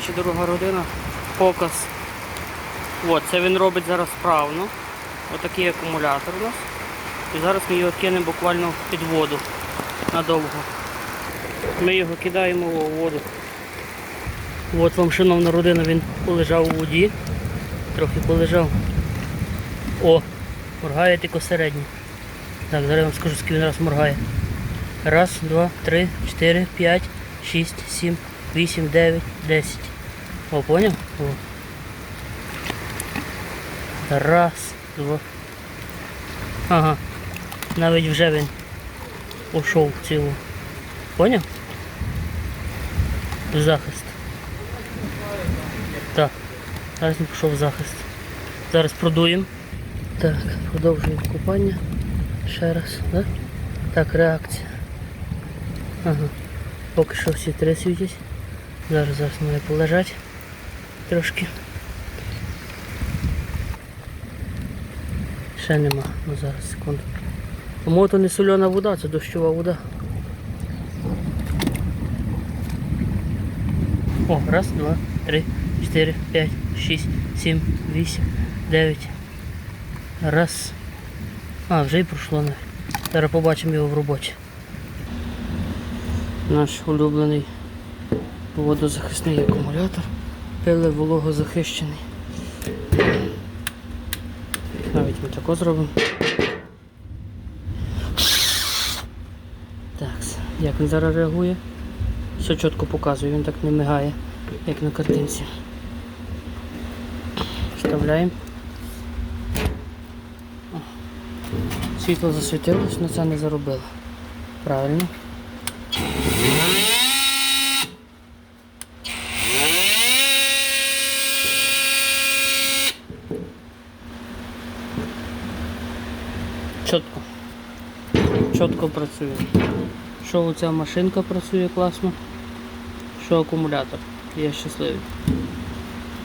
Ще дорога родина, показ. От, це він робить зараз справно. Отакий акумулятор у нас. І зараз ми його кинемо буквально під воду надовго. Ми його кидаємо у воду. От вам, шановна родина, він полежав у воді. Трохи полежав. О, моргає тільки середній. Так, зараз я вам скажу, скільки він раз моргає. Раз, два, три, чотири, п'ять, шість, сім, вісім, дев'ять, десять. О, поняв? О. Раз, два. Ага. Навіть вже він ушов в цілу. Поняв? В захист. Так. Зараз він пішов в захист. Зараз продуємо. Так, продовжуємо купання. Ще раз, да? Так, реакція. Ага. Поки що всі три світять. Зараз зараз має полежати трошки. Ще нема. Ну зараз секунду. По-моєму, то не сольона вода, це дощова вода. О, раз, два, три, чотири, п'ять, шість, сім, вісім, дев'ять. Раз. А, вже й пройшло навіть. Зараз побачимо його в роботі. Наш улюблений водозахисний акумулятор. Пили вологозахищений. Навіть ми тако зробимо. Так, як він зараз реагує? Все чітко показує, він так не мигає, як на картинці. Вставляємо. Світло засвітилось, але це не заробило. Правильно. Чітко. Чітко працює. Що оця машинка працює класно, що акумулятор. Я щасливий.